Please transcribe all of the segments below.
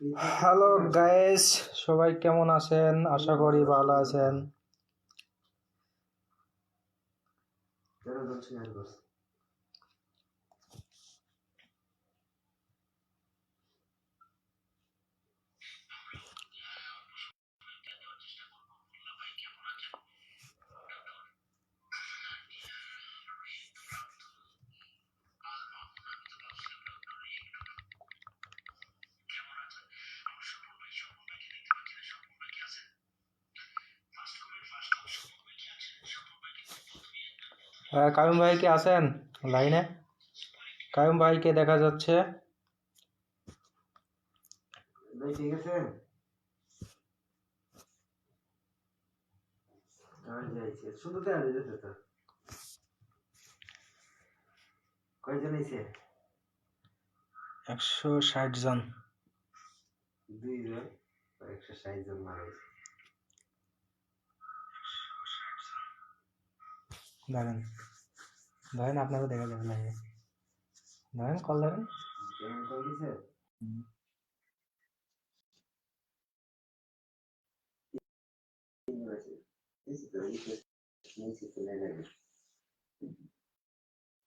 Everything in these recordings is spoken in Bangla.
হ্যালো গাইস সবাই কেমন আছেন? আশা করি ভালো আছেন। হ্যাঁ কায়ুম ভাই কি আছেন লাইনে। কায়ুম ভাইকে দেখা যাচ্ছে। ঠিক আছে? একশো ষাট জন। দুইজন একশো ষাট জন ধরেন ধরেন আপনারও দেখা যাবে লাইনে ধরেন কল ধরেন।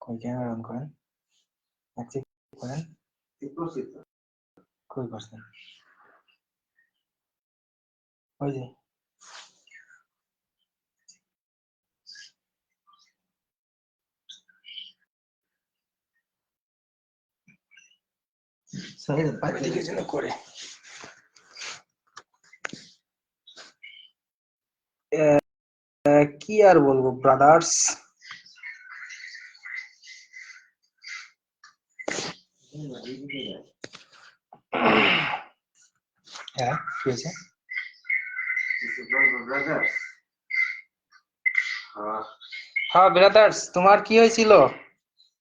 কই করেন? করেন। কই করছেন ওই যে। সাইড বাইরে দিকে যেন করে কি আর বলব ব্রাদার্স হ্যাঁ কি হয়েছে হ্যাঁ ব্রাদার্স তোমার কি হয়েছিল?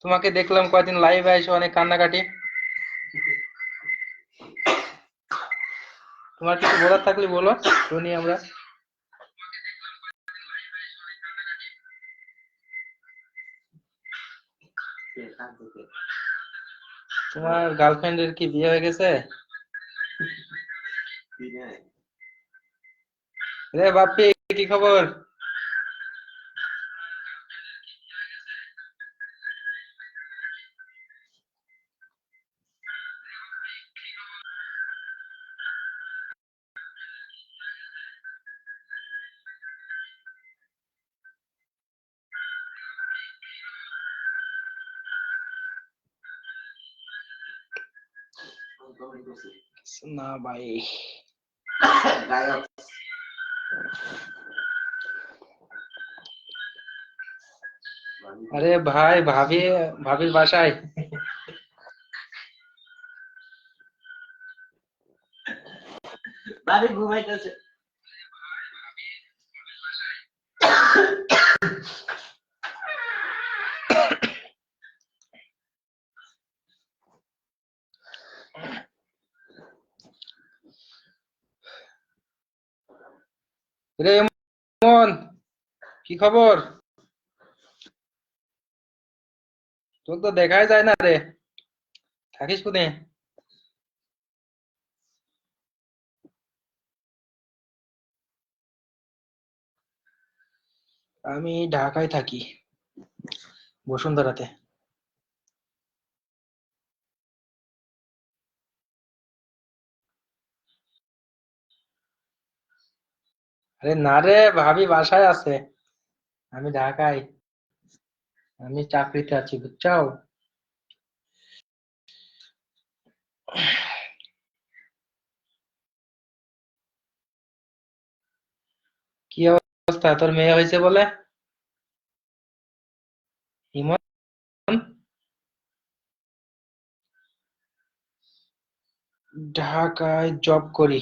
তোমাকে দেখলাম কয়দিন লাইভে এসে অনেক কান্নাকাটি। তোমার কিছু বলার থাকলে বলো শুনি আমরা। তোমার গার্লফ্রেন্ড এর গার্লফ্রেন্ডের কি বিয়ে হয়ে গেছে? রে বাপি কি খবর? না ভাই। আরে ভাই ভাবি ভাবির বাসায়। ভাবি ঘুমাইতেছে। কি খবর? তোর তো দেখাই যায় না রে। থাকিস কোথায় আমি ঢাকায় থাকি বসুন্ধরাতে। আরে না রে, ভাবি বাসায় আছে। আমি ঢাকায়। আমি চাকরিতে আছি বুঝছ কি অবস্থা? তোর মেয়ে হয়েছে বলে? ঢাকায় জব করি।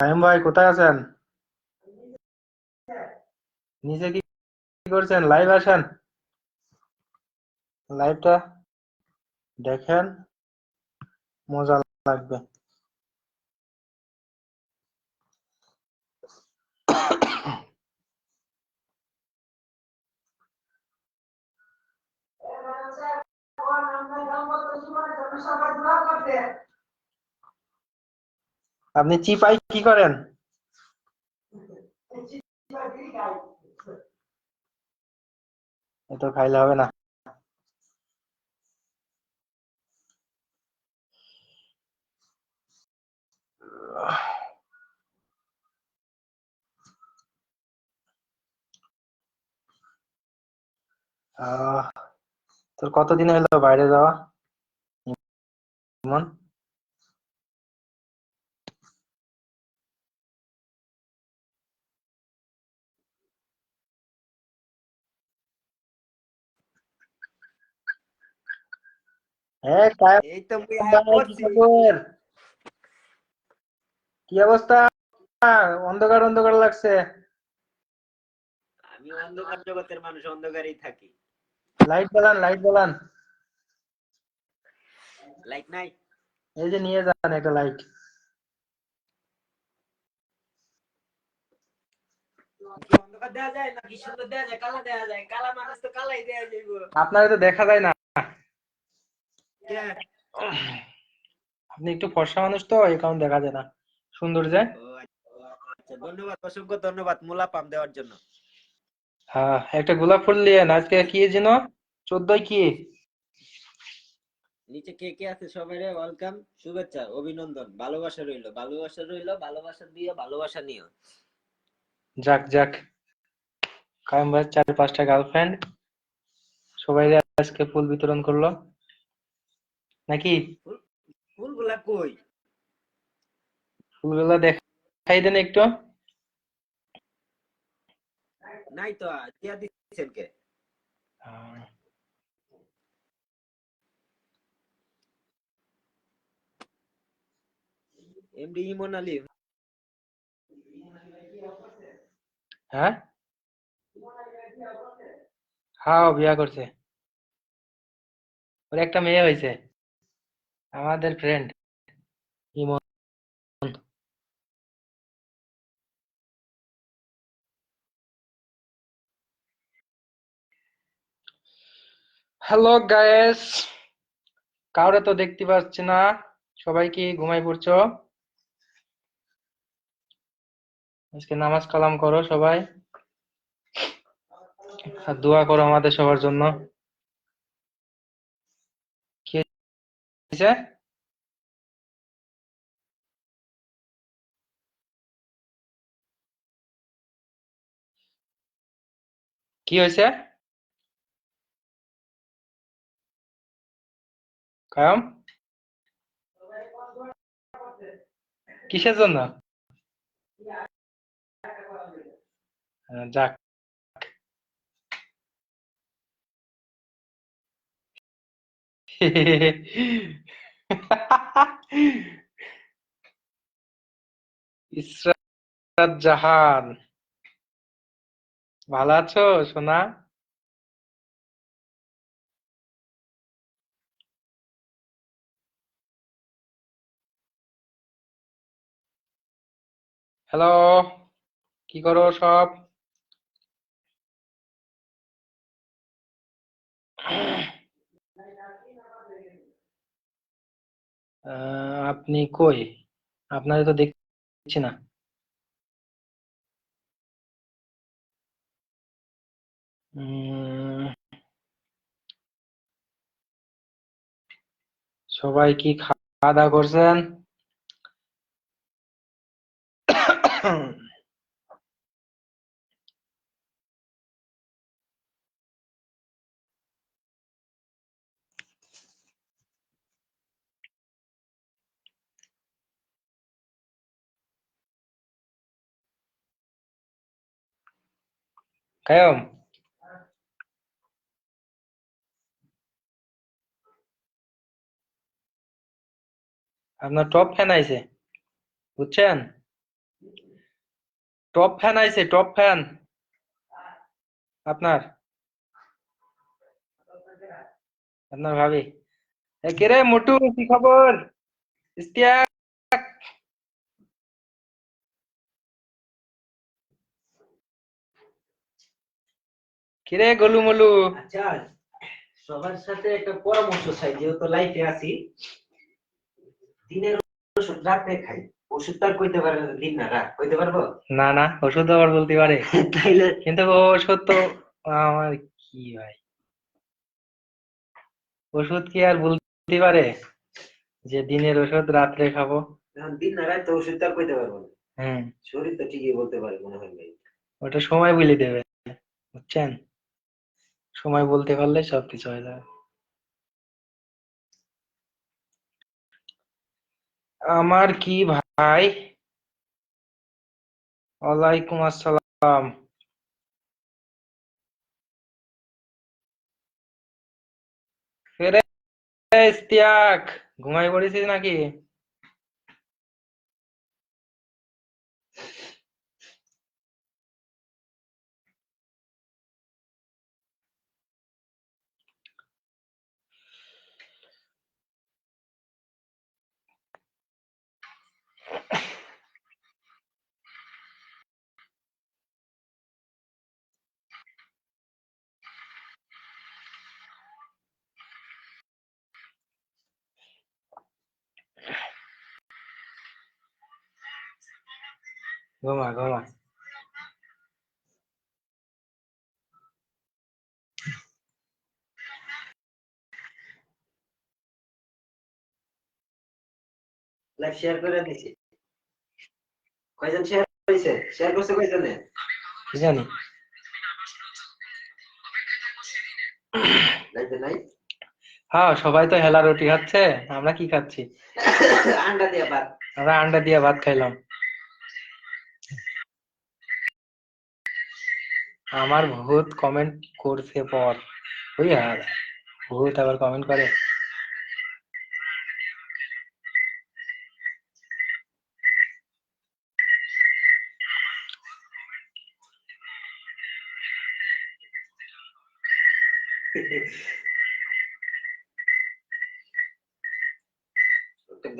কাইম ভাই কোথায় আছেন? নিচে কি করছেন? লাইভ আসেন। লাইভটা দেখেন। মজা লাগবে। আপনি চিপাই কি করেন? এ তো খাইলে হবে না। তোর কতদিন হলো বাইরে যাওয়া? ইমন হ্যাঁ কায় এই তো মুই ভাই, আয়া কি কি অবস্থা? অন্ধকার অন্ধকার লাগছে। আমি অন্ধকার জগতের মানুষ অন্ধকারেই থাকি। লাইট জ্বালান লাইট জ্বালান। লাইট নাই এই যে নিয়ে যান একটা লাইট যায় যায়? যায়। আপনার তো দেখা যায় না। আপনি একটু ফর্সা মানুষ তো এই কারণে দেখা যায় না। সুন্দর যে ও আচ্ছা ধন্যবাদ অসংখ্য ধন্যবাদ মোলা পাম দেওয়ার জন্য। হ্যাঁ একটা গোলাপ ফুল নিয়ে আজকে কি যেন? চোদ্দই কি? নিচে কে কে আছে সবাই ওয়েলকাম শুভেচ্ছা অভিনন্দন। ভালোবাসা রইল ভালোবাসা রইল ভালোবাসা দিও ভালোবাসা নিও। যাক যাক। কায়েম ভাই চার পাঁচটা গার্লফ্রেন্ড সবাই আজকে ফুল বিতরণ করল। নাকি? ফুলগুলা কই? ফুলগুলা দেখাই দেন একটু। নাই তো দিয়া দিচ্ছেন কে? এমডি ইমন আলী হ্যাঁ? হ্যাঁ বিয়া করছে। ওর একটা মেয়ে হয়েছে। আমাদের ফ্রেন্ড ইমন। হ্যালো গায়েস কাউরে তো দেখতে পাচ্ছি না। সবাই কি ঘুমাই পড়ছো? আজকে নামাজ কালাম করো সবাই। আর দোয়া করো আমাদের সবার জন্য। কি হয়েছে? কায়ম কিসের জন্য? যাক। ইসরাত জাহান। ভালো আছো সোনা? হ্যালো কি করো সব? আপনি কই? আপনারে তো দেখছি না। সবাই কি খাওয়া দাওয়া করছেন? কায়ম আপনার টপ ফ্যান আইছে বুঝছেন টপ ফ্যান আইছে টপ ফ্যান আপনার আপনার ভাবি এ কে রে মোটু কি খবর? ইস্তিয়াক কি রে গোলু মোলু আচ্ছা সবার সাথে একটা পরামর্শ চাই যেহেতু লাইফে আছি। দিনের ওষুধ রাতে খাই। ওষুধ তো আর কইতে পারে না দিন না রাত। কইতে পারব? না না ওষুধ আবার বলতে পারে। তাইলে? কিন্তু ওষুধ তো আমার কি ভাই ওষুধ কি আর বলতে পারে? যে দিনের ওষুধ রাত্রে খাব। দিন না রাত তো ওষুধ তো আর কইতে পারব না। হুম। শরীর তো ঠিকই বলতে পারে মনে হয় ওটা সময় বলে দেবে বুঝছেন? সময় বলতে পারলে সবকিছু হয়ে যাবে। আমার কি ভাই? ওয়ালাইকুম আসসালাম। ফেরে ঘুমাই পড়েছিস নাকি? ঘুমা ঘুমা লাইভ শেয়ার করে দিছি। কয়জন শেয়ার করেছে? শেয়ার করছে কয়জনে? জানি। নাই হ্যাঁ সবাই তো হেলা রুটি খাচ্ছে আমরা কি খাচ্ছি? আন্ডা দিয়ে ভাত। আমরা আন্ডা দিয়ে ভাত খাইলাম। আমার ভূত কমেন্ট করছে পর। ওই আর ভূত আবার কমেন্ট করে।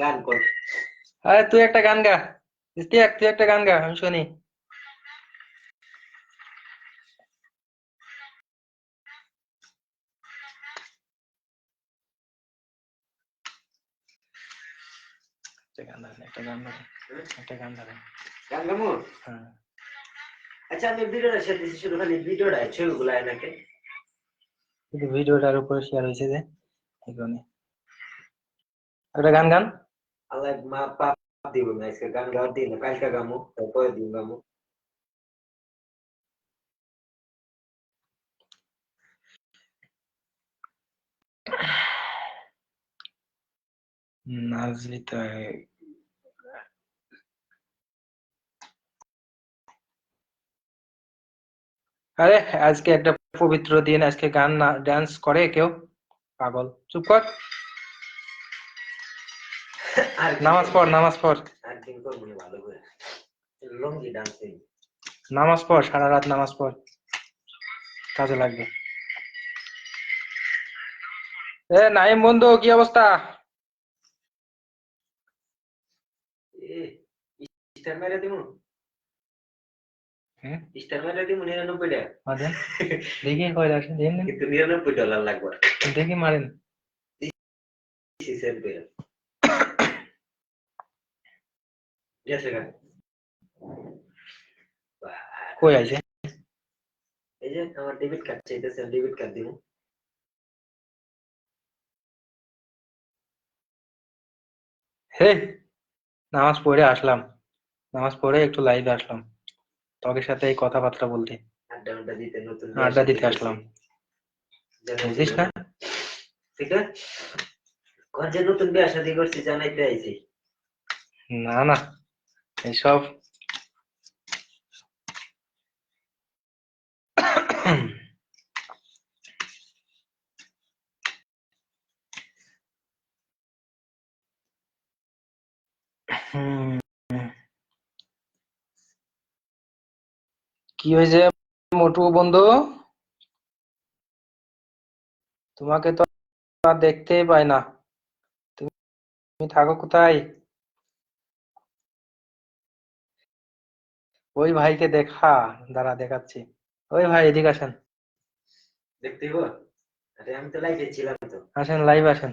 গান কর। আরে তুই একটা গান গা। ইস্তিয়াক তুই একটা গান গা আমি শুনি। একটা গান ধরেন একটা গান ধরেন একটা গান ধরেন। গান গামু হ্যাঁ। আচ্ছা আমি ভিডিওটা শেয়ার দিছি শুধু খালি ভিডিওটা ছবিগুলো এনাকে ভিডিওটার উপরে শেয়ার হয়েছে যে এখানে একটা গান গান। আল্লাহ মা পাপ দিব না আজকে গান গাওয়ার দিন কালকে গামু তারপরে দিন গামু নাচবি আরে, আজকে একটা পবিত্র দিন, আজকে গান না ডান্স করে কেউ? পাগল। চুপ কর। নামাজ পড় নামাজ পড়। নামাজ পড় সারা রাত নামাজ পড়। কাজে লাগবে। এ নাইম বন্ধু কি অবস্থা? এ স্টার মেরে দিমু। হুম? স্টার মেরে দিমু নিরানব্বই টাকা। মাঝে দেখি কয়টা আছে দিন দিন। কিন্তু নিরানব্বই ডলার লাগবে। দেখি মারেন। করে গেছে গা কই আছে এই যে আমার ডেবিট কার্ড চাইতেছে ডেবিট কার্ড দিব হে নামাজ পড়ে আসলাম নামাজ পড়ে একটু লাইভে আসলাম তোদের সাথে এই কথাবার্তা বলতে আড্ডা আড্ডা দিতে নতুন আড্ডা দিতে আসলাম বুঝিস না ঠিক আছে ঘর যে নতুন বিয়া শাদি করছি জানাইতে আইছি না না এইসব। কি হয়েছে মোটু বন্ধু? তোমাকে তো দেখতেই পাই না। তুমি থাকো কোথায়? ওই ভাইকে দেখা দাঁড়া দেখাচ্ছি। ওই ভাই এদিকে আসেন। দেখতে গো আরে আমি তো লাইভে ছিলাম তো। আসেন লাইভ আসেন।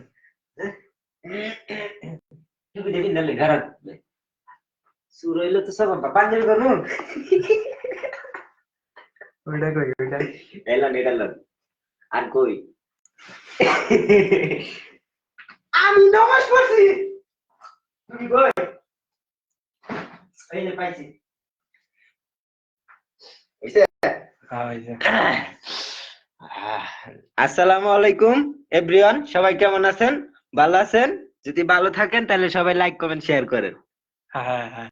তুমি দেখি নালে ঘর সুর হইল তো সব পাঞ্জাবি করুন ওইটা কই ওইটা এলান আর কই? আমি নমাজ পড়ছি। তুমি কই? এই যে পাইছি। আসসালামু আলাইকুম এভরিওয়ান সবাই কেমন আছেন? ভালো আছেন? যদি ভালো থাকেন তাহলে সবাই লাইক কমেন্ট শেয়ার করেন। হ্যাঁ হ্যাঁ হ্যাঁ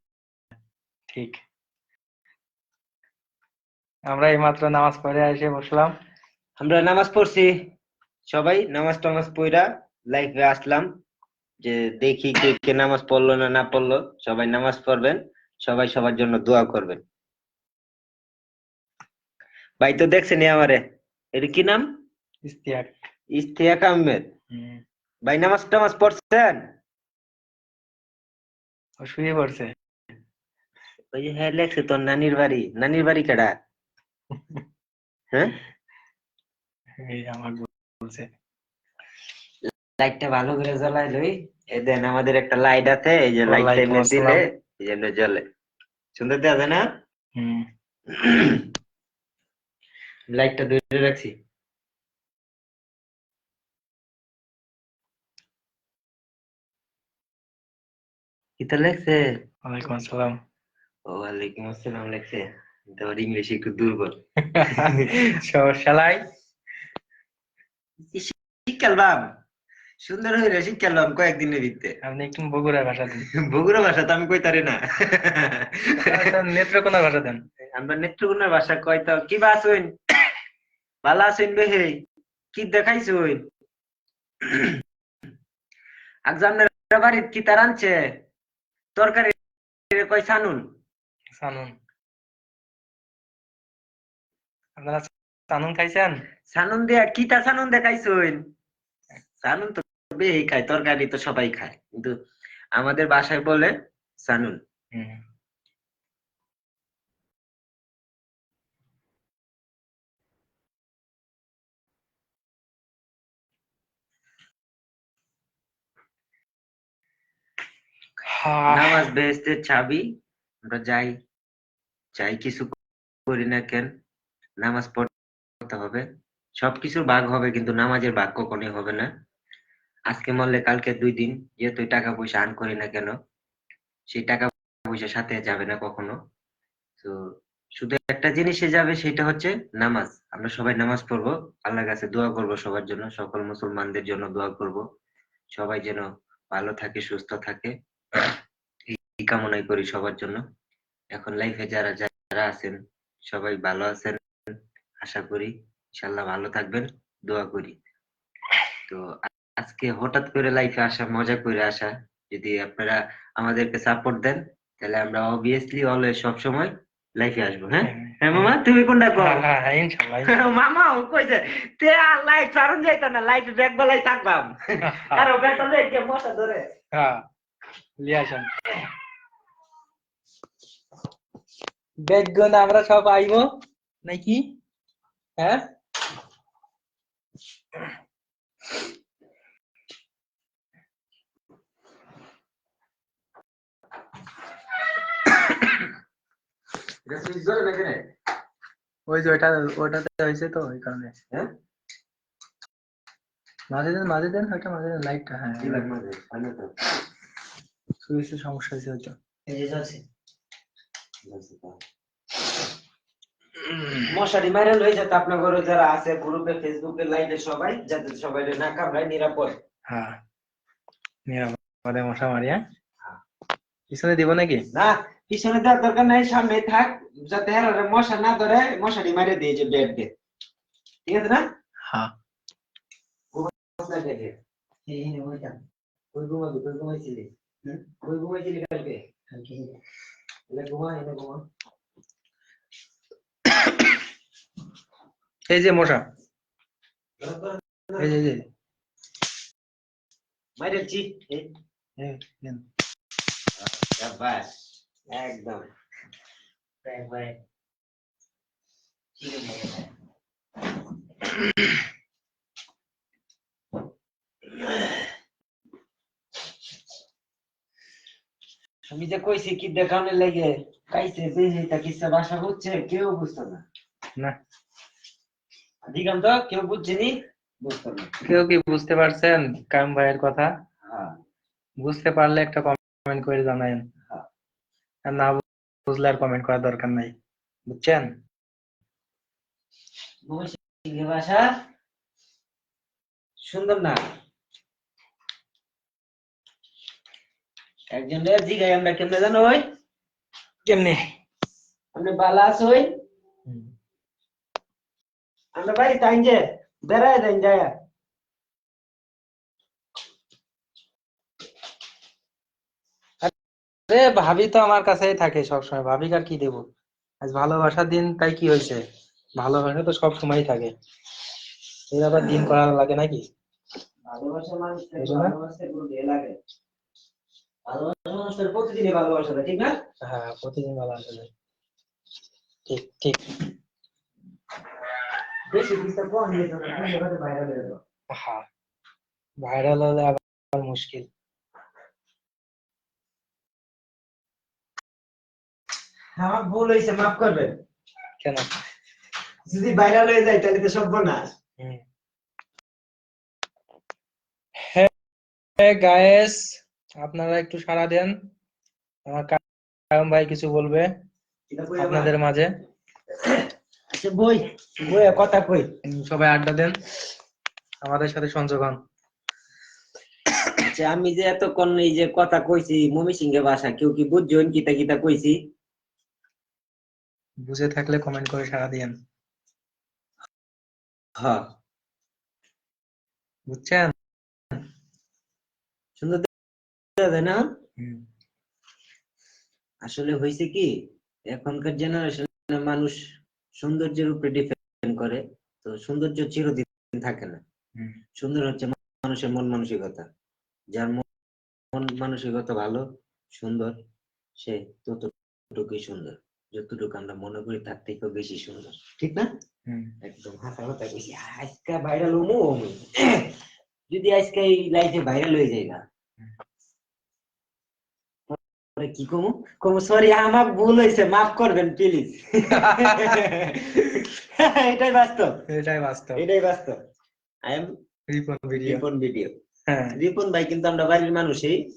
ঠিক। আমরা এইমাত্র নামাজ পড়ে এসে বসলাম। আমরা নামাজ পড়ছি। সবাই নামাজ টামাজ পড়া লাইফে আসলাম। যে দেখি কে কে নামাজ পড়ল না না পড়ল সবাই নামাজ পড়বেন। সবাই সবার জন্য দোয়া করবেন। ভাই তো দেখছেন আমারে। এর কি নাম? ইস্তিয়াক ইস্তিয়াক আহমেদ। হুম, ভাই নামাজ টামাজ পড়ছেন? শুয়ে পড়ছে। ওই যে হ্যাঁ লেখছে তোর নানির বাড়ি। নানির বাড়ি কেডা? হ্যাঁ? আমার বলছে। লাইটটা ভালো করে জ্বলাই লই। এই দেন আমাদের একটা লাইট আছে এই যে লাইটটা এনে দিলে এই জন্য জ্বলে। সুন্দর দেখা যায় না? হুম। লাইটটা ধরে রাখছি। কিতা লেখছে ওয়ালাইকুম আসসালাম। ওয়ালাইকুম আসসালাম লেখছে তোর ইংলিশ একটু দুর্বল। শালাই শিক্ষালবাম সুন্দর হইলে শিক্ষালবাম কয়েকদিনের আপনি একটু বগুড়া ভাষা দেন। বগুড়া ভাষা তো আমি কইতারি না। নেত্রকোনা ভাষা দেন। আমরা নেত্রকোনার ভাষা কয়তো কি বা আছেন ভালো আছেন বে হে কি দেখাইছুন আজকে বাড়িত কি তার আনছে? তরকারি কয় সানুন। সানুন। আপনারা সানুন খাইছেন? সানুন দিয়া কি তা সানুন দেখাইছুন সানুন তো বেহি খায় তরকারি তো সবাই খায়। কিন্তু আমাদের বাসায় বলে সানুন। হুম। নামাজ বেহেস্তের চাবি, আমরা যাই যাই কিছু করি না কেন, নামাজ পড়তে হবে। সবকিছুর ভাগ হবে কিন্তু নামাজের ভাগ কখনোই হবে না। আজকে মরলে কালকে দুই দিন, যেহেতু টাকা পয়সা আন করি না কেন, সেই টাকা পয়সা সাথে যাবে না কখনো। তো শুধু একটা জিনিসে যাবে, সেটা হচ্ছে নামাজ। আমরা সবাই নামাজ পড়ব, আল্লাহর কাছে দোয়া করব সবার জন্য, সকল মুসলমানদের জন্য দোয়া করব। সবাই যেন ভালো থাকে, সুস্থ থাকে। এই কামনাই করি সবার জন্য। এখন লাইফে যারা যারা আছেন সবাই ভালো আছেন আশা করি ইনশাল্লাহ ভালো থাকবেন দোয়া করি। তো আজকে হঠাৎ করে লাইফে আসা মজা করে আসা যদি আপনারা আমাদেরকে সাপোর্ট দেন তাহলে আমরা অবভিয়াসলি অলওয়েজ সব সময় লাইফে আসব হ্যাঁ? হ্যাঁ মামা তুমি কোনটা কো হ্যাঁ, হ্যাঁ, হ্যাঁ, মামা ও কইছে তে আর লাইফ সারন যাইতো না লাইফ ব্যাগ বলাই থাকবাম। কারও ব্যাগটা লেগে মশা ধরে। হ্যাঁ। লিয়ে আসেন বেগুন আমরা সব আইব নাকি হ্যাঁ ওই যে ওইটা ওইটাতে হয়েছে তো ওই কারণে হ্যাঁ? মাঝে দেন মাঝে দেন ওইটা মাঝে দেন লাইটটা হ্যাঁ কি লাগবে ভালো তো সুইচের সমস্যা হয়েছে হয়তো এই যে যাচ্ছে। মশারি মাইরা লই যাতে আপনার ঘরে যারা আছে গ্রুপে ফেসবুকে লাইভে সবাই যাতে সবাই না কামড়ায় নিরাপদ। হ্যাঁ। নিরাপদে মশা মারি হ্যাঁ? হ্যাঁ। পিছনে দিব নাকি? না পিছনে দেওয়ার দরকার নাই সামনে থাক যাতে হেরারে মশা না ধরে মশারি মারে দিয়ে যে বেড দে ঠিক আছে না? হ্যাঁ। এই নে ওইটা। কই ঘুমাবি কই ঘুমাইছিলি ঘুমা এই যে মশা এই যে মাইরেছি একদম একবারে দেয়। আমি যে কইছি কি দেখানোর লাগে কাইছে বেশি তা কিসে ভাষা বুঝছে কেউ বুঝতো না। না। দিগাম তো কেউ বুঝছেনি বুঝতো না। কেউ কি বুঝতে পারছেন কাম ভাইয়ের কথা? হ্যাঁ। বুঝতে পারলে একটা কমেন্ট করে জানায়েন হ্যাঁ। আর না বুঝলে আর কমেন্ট করার দরকার নাই। বুঝছেন? ভাষা? সুন্দর না? একজন জিগাই আমরা কেমনে জানো ওই কেমনি? আমরা বালা আছো ওই আমরা বাড়ি তাই যে বেড়ায় দেন যায়। আরে ভাবি তো আমার কাছেই থাকে সবসময়। ভাবিকে আর কি দেবো? আজ ভালোবাসার দিন তাই কি হয়েছে? ভালোবাসা তো সব সময় থাকে। এর আবার দিন করা লাগে নাকি? ভালোবাসা ইয়ে লাগে। ভালোবাসা মানুষের প্রতিদিনই ভালোবাসা দেয়, ঠিক না? হ্যাঁ প্রতিদিন ভালোবাসা যায় ঠিক ঠিক। বেশি কিছু কম নিয়ে যাবে। হ্যাঁ ভাইরাল হলে আবার মুশকিল। আমার ভুল হয়েছে মাফ করবেন। কেন? যদি ভাইরাল হয়ে যায় তাহলে তো সর্বনাশ। হুম। হ্যাঁ গায়েস আপনারা একটু সাড়া দেন। আমার কায়ম ভাই কিছু বলবে আপনাদের মাঝে? আচ্ছা বই। বই কথা কই। সবাই আড্ডা দেন। আমাদের সাথে সংযোগ হন আচ্ছা আমি যে এতক্ষণ এই যে কথা কইছি মমি সিংহে ভাষা কেউ কি বুঝছেন কিতা কিতা কইছি। বুঝে থাকলে কমেন্ট করে সাড়া দিয়েন। হ্যাঁ। বুঝছেন? সুন্দর যায় না? আসলে হয়েছে কি এখনকার জেনারেশনের মানুষ সৌন্দর্যের উপরে ডিপেন্ড করে তো সৌন্দর্য চিরদিন থাকে না। সুন্দর হচ্ছে মানুষের মন মানসিকতা। যার মন মন মানসিকতা ভালো সুন্দর সে ততটুকুই সুন্দর। যতটুকু আমরা মনে করি তার থেকেও বেশি সুন্দর। ঠিক না? একদম হাসা কথা কইছি আজকে ভাইরাল হমু যদি আজকে এই লাইফে ভাইরাল হয়ে যায় না কি কমু কমু সরি আমার ভুল হয়েছে মাফ করবেন প্লিজ এটাই বাস্তব। এটাই বাস্তব। এটাই বাস্তব। I am Ripon video Ripon video হ্যাঁ। রিপন ভাই কিন্তু আমরা বাড়ির মানুষই।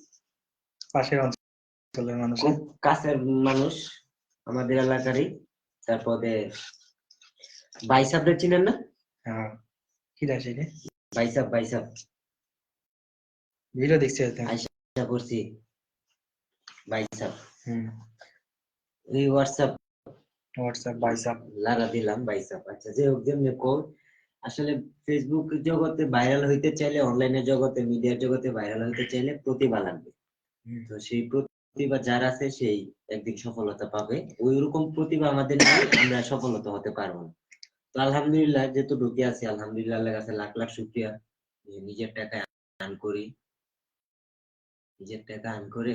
পাশের অঞ্চলের মানুষ। কাছের মানুষ আমাদের এলাকারই। তারপরে বাইসাবটা চিনেন না? হ্যাঁ। কি আছে রে বাইসাব বাইসাব ভিডিও দেখছি আশা করছি বাইসাব হুম। এই হোয়াটসঅ্যাপ হোয়াটসঅ্যাপ হোয়াটসঅ্যাপ লাগা দিলাম বাইসাপ আচ্ছা যে হোক যেমনি কো আসলে ফেসবুক জগতে ভাইরাল হইতে চাইলে অনলাইনে জগতে মিডিয়ার জগতে ভাইরাল হইতে চাইলে প্রতিভা লাগবে। তো সেই প্রতিভা যার আছে সেই একদিন সফলতা পাবে। ওই রকম প্রতিভা আমাদের নেই আমরা সফলতা হতে পারব না। তো আলহামদুলিল্লাহ যেহেতু ঢুকে আছি আলহামদুলিল্লাহ আল্লাহর কাছে লাখ লাখ শুক্রিয়া। নিজের টাকায় আর্ন করি। নিজের টাকা আর্ন করে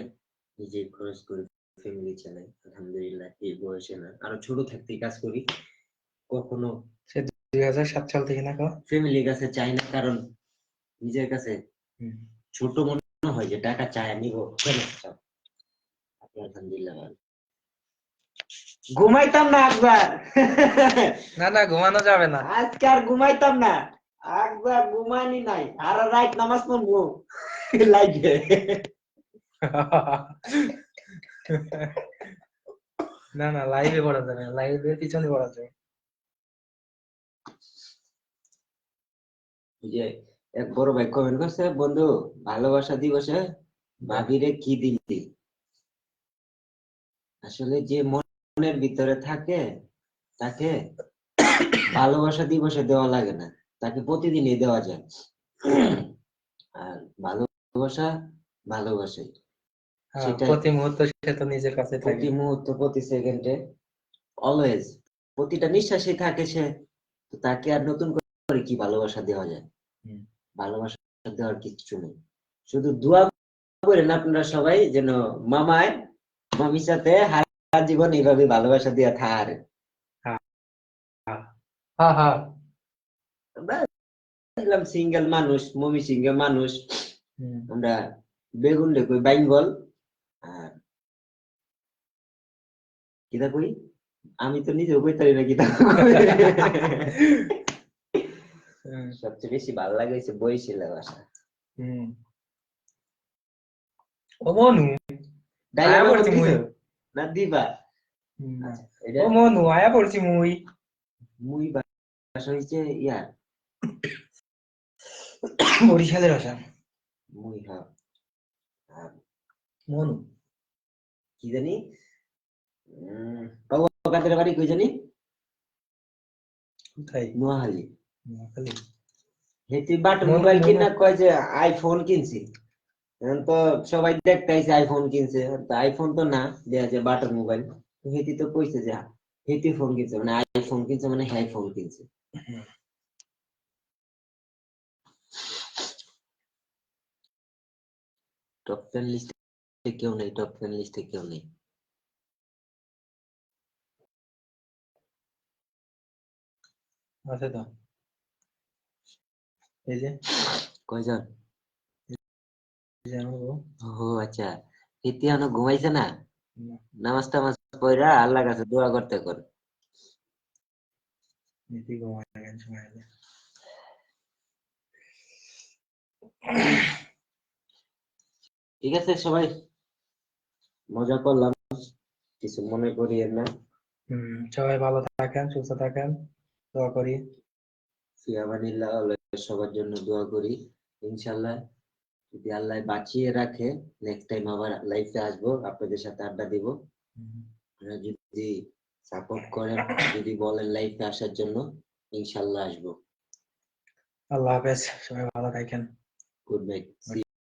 নিজে খরচ করে ফ্যামিলি চালাই আলহামদুলিল্লাহ এই বয়সে না। আরও ছোট থাকতেই কাজ করি। কখনো দুই হাজার সাত সাল থেকে না ফ্যামিলির কাছে চাই না কারণ নিজের কাছে ছোট মনে হয় যে টাকা চাই নিব কেন চাও? আলহামদুলিল্লাহ। ঘুমাইতাম না একবার। না না ঘুমানো যাবে না। আজকে আর ঘুমাইতাম না। একবার ঘুমানি নাই। আর রাত নামাজ পড়ব। লাইফে না না লাইভে পড়া যাবে না লাইভের পিছনে পড়া যাবে যে এক বড় ভাই কমেন্ট করছে বন্ধু ভালোবাসা দিবসে ভাবিরে কি দিলি? আসলে যে মনের ভিতরে থাকে তাকে ভালোবাসা দিবসে দেওয়া লাগে না তাকে প্রতিদিনই দেওয়া যায়। আর ভালোবাসা ভালোবাসে হ্যাঁ, সেটাই। প্রতি মুহূর্ত সে তো নিজের কাছে থাকে। প্রতি মুহূর্ত প্রতি সেকেন্ডে অলওয়েজ প্রতিটা নিঃশ্বাসে থাকে সে। তো তাকে আর নতুন করে কি ভালোবাসা দেওয়া যায়? হুম। ভালোবাসা দেওয়ার কিচ্ছু নেই। শুধু দোয়া করেন আপনারা সবাই যেন মামায় মামির সাথে হারা জীবন এইভাবে ভালোবাসা দিয়া থার হ্যাঁ হ্যাঁ সিঙ্গেল মানুষ মমি সিঙ্গেল মানুষ। হুম। আমরা বেগুন রে কই বাইঙ্গল আর কিতা কই? আমি তো নিজেও কইতারি না কিতা কই। সবচেয়ে বেশি ভালো লাগে হচ্ছে বইশিলা ভাষা হুম। ও মনু ডায়লগ পড়ছি মুই। না দিবা। ও মনু আয়া পড়ছি মুই। মুই ভাষা হইছে ইয়া। বরিশালের ভাষা মুই হ্যাঁ। মনু। কি জানি? বাবু কাদের বাড়ি কই জানি? কোথায়? নোয়াখালী। নোয়াখালী। হেতি বাট মোবাইল কিনা কয় যে আইফোন কিনছি। এখন তো সবাই আইফোন কিনছে। তো আইফোন তো না দেয়া বাটার মোবাইল। হেতি তো কইছে যে হেতি ফোন কিনছে মানে আইফোন কিনছে মানে হ্যাঁ ফোন কিনছে। টপ টেন লিস্টে কেউ নেই টপ টেন লিস্টে কেউ নেই। আছে তো? এই যে কয়জন। ও আচ্ছা। এখনও ঘুমাইছে না? নামাজ টামাজ পড়া আল্লাহ কাছে দোয়া করতে কর। সময় ঠিক আছে সবাই মজা করলাম। কিছু মনে করিয়েন না। সবাই ভালো থাকেন সুস্থ থাকেন। দোয়া করি। সবার জন্য দোয়া করি। ইনশাল্লাহ যদি আল্লাহ বাঁচিয়ে রাখে নেক্সট টাইম আবার লাইফে আসব আপনাদের সাথে আড্ডা দিব। যদি সাপোর্ট করেন যদি বলেন লাইফে আসার জন্য ইনশাল্লাহ আসব। আল্লাহ হাফেজ সবাই ভালো থাকেন। Good night